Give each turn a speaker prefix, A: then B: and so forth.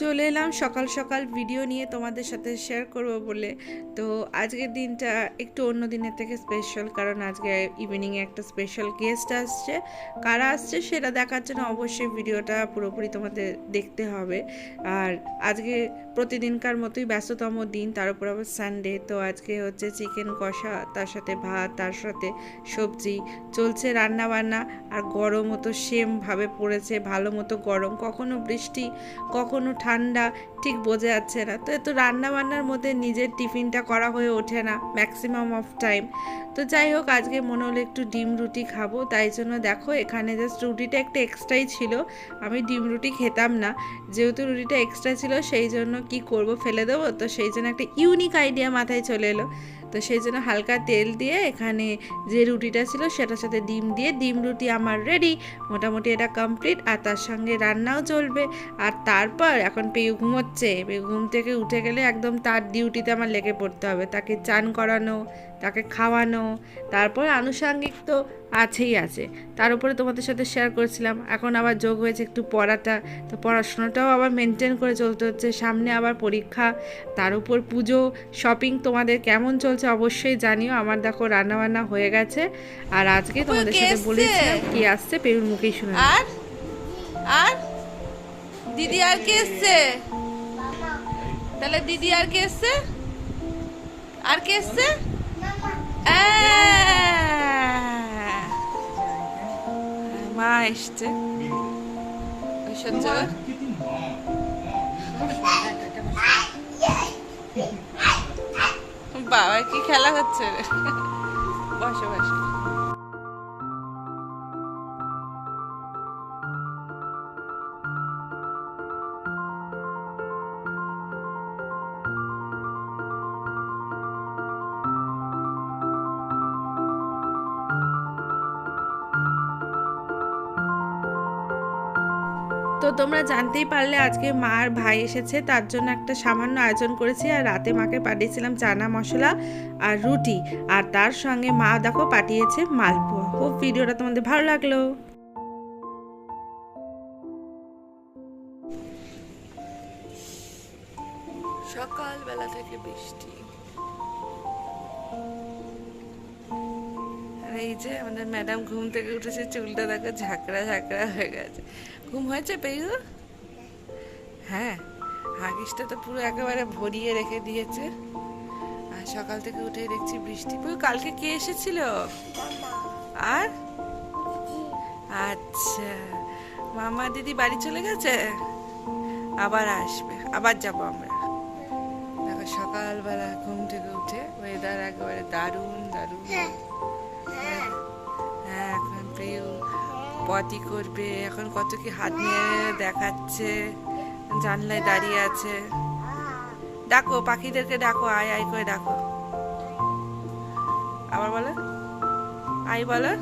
A: চলে এলাম। সকাল সকাল ভিডিও নিয়ে তোমাদের সাথে শেয়ার করব বলে। তো আজকের দিনটা একটু অন্য দিনের থেকে স্পেশাল কারণ আজকে ইভিনিংয়ে একটা স্পেশাল গেস্ট আসছে। কারা আসছে সেটা দেখার জন্য অবশ্যই ভিডিওটা পুরোপুরি তোমাদের দেখতে হবে। আর আজকে প্রতিদিনকার মতোই ব্যস্ততম দিন, তার উপর আবার সানডে তো আজকে হচ্ছে চিকেন কষা, তার সাথে ভাত, তার সাথে সবজি। চলছে রান্না বান্না আর গরমও তো সেমভাবে পড়েছে, ভালো মতো গরম। কখনো বৃষ্টি, কখনো ঠান্ডা, ঠিক বোঝা যাচ্ছে না। তো এত রান্না বান্নার মধ্যে নিজের টিফিনটা করা হয়ে ওঠে না ম্যাক্সিমাম অফ টাইম তো যাই হোক, আজকে মনে হলো একটু ডিম রুটি খাব, তাই জন্য দেখো এখানে জাস্ট রুটিটা একটা এক্সট্রাই ছিল। আমি ডিম রুটি খেতাম না, যেহেতু রুটিটা এক্সট্রা ছিল, সেই জন্য কি করব, ফেলে দেবো? তো সেই জন্য একটা ইউনিক আইডিয়া মাথায় চলে এলো। তো সেই জন্য হালকা তেল দিয়ে এখানে যে রুটিটা ছিল সেটার সাথে ডিম দিয়ে, ডিম রুটি আমার রেডি মোটামুটি এটা কমপ্লিট আর তার সঙ্গে রান্নাও চলবে। আর তারপর এখন পেয়ে ঘুমোচ্ছে ঘুম থেকে উঠে গেলে একদম তার ডিউটিতে আমার লেগে পড়তে হবে। তাকে চান করানো, তাকে খাওয়ানো, তারপর আনুষাঙ্গিক তো আছেই আছে। তার উপরে তোমাদের সাথে শেয়ার করেছিলাম। এখন আবার যোগ হয়েছে একটু পড়াটা। তো পড়াশোনাটাও আবার মেনটেন করে চলতে হচ্ছে। সামনে আবার পরীক্ষা, তার উপর পুজো শপিং তোমাদের কেমন চলছে অবশ্যই জানিও আমার দেখো রান্নাবান্না হয়ে গেছে। আর আজকে তোমাদের সাথে? বলেছিলাম কি আসছে পেরুর মুখেই শুনে
B: আর? আর? দিদি আর কে এসছে? তাহলে দিদি আর কে এসছে? আর কে এসছে? আহ! মা এসছে। বাবা কি খেলা হচ্ছে? বসো বসো।
A: তো তোমরা জানতেই পারলে আজকে মা আর ভাই এসেছে, তার জন্য একটা সামান্য আয়োজন করেছি। আর রাতে মাকে পাঠিয়েছিলাম চানা মশলা আর রুটি। আর তার সঙ্গে মা দেখো পাঠিয়েছে মালপোয়া। খুব ভিডিওটা তোমাদের ভালো লাগল।
B: সকালবেলা থেকে বৃষ্টি। এই যে আমাদের ম্যাডাম ঘুম থেকে উঠেছে, চুলটা দেখো ঝাঁকড়া ঝাঁকড়া হয়ে গেছে। ঘুম হয়েছে পেয়ু হ্যাঁ হাগিসটা তো পুরো একেবারে ভরিয়ে রেখে দিয়েছে। আর সকাল থেকে উঠে দেখছি বৃষ্টি। পেয়ু কালকে কে এসেছিল? আর? আচ্ছা মামা দিদি বাড়ি চলে গেছে? আবার আসবে আবার যাব আমরা। দেখো সকালবেলা ঘুম থেকে উঠে ওয়েদার একেবারে দারুণ দারুণ। হ্যাঁ এখন প্রিয় পটি করবে। এখন কত কি হাত নিয়ে দেখাচ্ছে, জানলায় দাঁড়িয়ে আছে। ডাকো, পাখিদেরকে ডাকো, আয় আয় করে ডাকো। আবার বলো আই বলো।